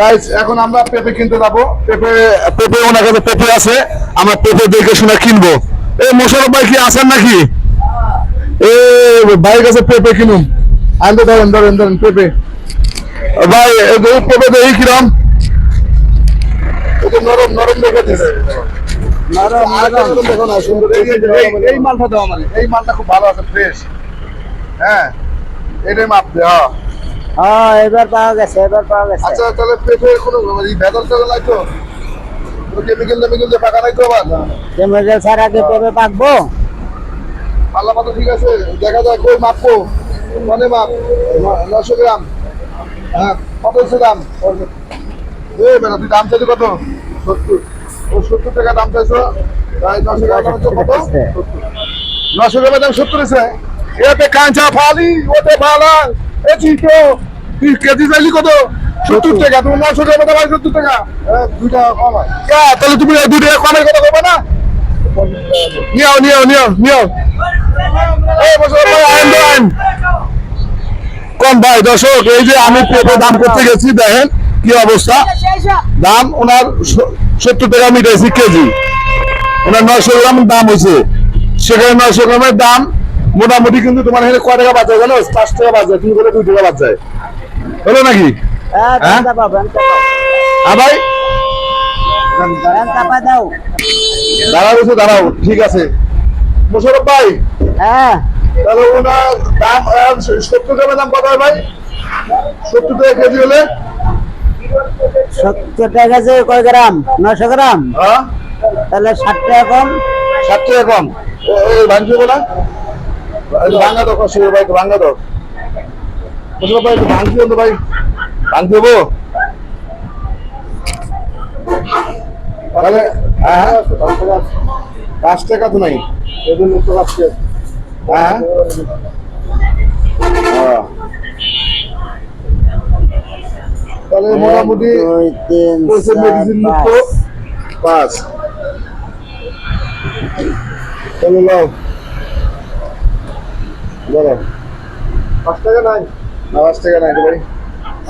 Guys এখন আমরা পেঁপে কিনতে যাব। পেঁপে পেঁপে ওনার কাছে পেঁপে আছে আমরা পেঁপে দেখে শুনে কিনবো। এই মোশারফ ভাই কি আছেন নাকি? এ ভাইয়ের কাছে পেঁপে কিনুন। আনতে ধরেন ধরেন ধরেন পেঁপে। ভাই পেঁপে দেখি কিরম। নরম নরম দেখে সুন্দর। এই মালটা দাও আমার। এই মালটা খুব ভালো আছে ফ্রেশ হ্যাঁ। এটাই মাপ দে হ্যাঁ হ্যাঁ এবার পাওয়া গেছে এবার পাওয়া গেছে। আচ্ছা তাহলে পেঁপে কোনো ভেতর টেতর নাই তো? কেমিক্যাল টেমিক্যাল দিয়ে পাকা নাই তো আবার? কেমিক্যাল ছাড়া কি পেঁপে পাকবো? পাল্লা পাতা ঠিক আছে দেখা যায় কই মাপবো মানে মাপ নশো গ্রাম। হ্যাঁ কত হচ্ছে দাম এই বেটা তুই দাম চাইছো কত? সত্তর। ও সত্তর টাকা দাম চাইছো তাই নশো গ্রাম দাম হচ্ছে কত? নশো গ্রামের দাম সত্তর আছে এতে কাঁচা ফালি ওতে ভালা এ চিটো। কেজি চাইলি কত? সত্তর টাকা তুমি নশো গ্রামের দাম সত্তর টাকা। দুইটা কম তাহলে তুমি দুই টাকা কমের কথা বলবে না? নিও নিও নিও নিও ভাই কম দর্শক এই যে আমি পেঁপে দাম করতে গেছি দেখেন কি অবস্থা। দাম ওনার সত্তর টাকা মিটাইছি কেজি। ওনার নয়শো গ্রাম দাম হয়েছে সেখানে নয়শো গ্রামের দাম মোটামুটি কিন্তু তোমার এখানে কয় টাকা বাজায় জানো? পাঁচ টাকা বাজায় তুমি বলে দুই টাকা বাজায় হলো নাকি? হ্যাঁ? দাও। দাঁড়াও বসে দাঁড়াও। ঠিক আছে। মোশারফ ভাই? হ্যাঁ। তাহলে ওনার দাম সত্তর গ্রামের দাম কত ভাই? সত্তর টাকা কেজি হলে? সত্তর টাকা আছে কয় গ্রাম? নশো গ্রাম? হ্যাঁ? তাহলে ষাট টাকা কম। ষাট টাকা কম। ভাঙছি বলা? ভাঙা কষ্ট ভাই ভাঙা দাও ভাই একটু ভাঙছি তো ভাই। ভাঙতে দেবো তাহলে হ্যাঁ পাঁচ টাকা তো নাই। হ্যাঁ হ্যাঁ। তাহলে মোটামুটি মেডিসিন মুক্ত। পাঁচ। বলো পাঁচ টাকা নাই। না পাঁচ টাকা নাই তো ভাই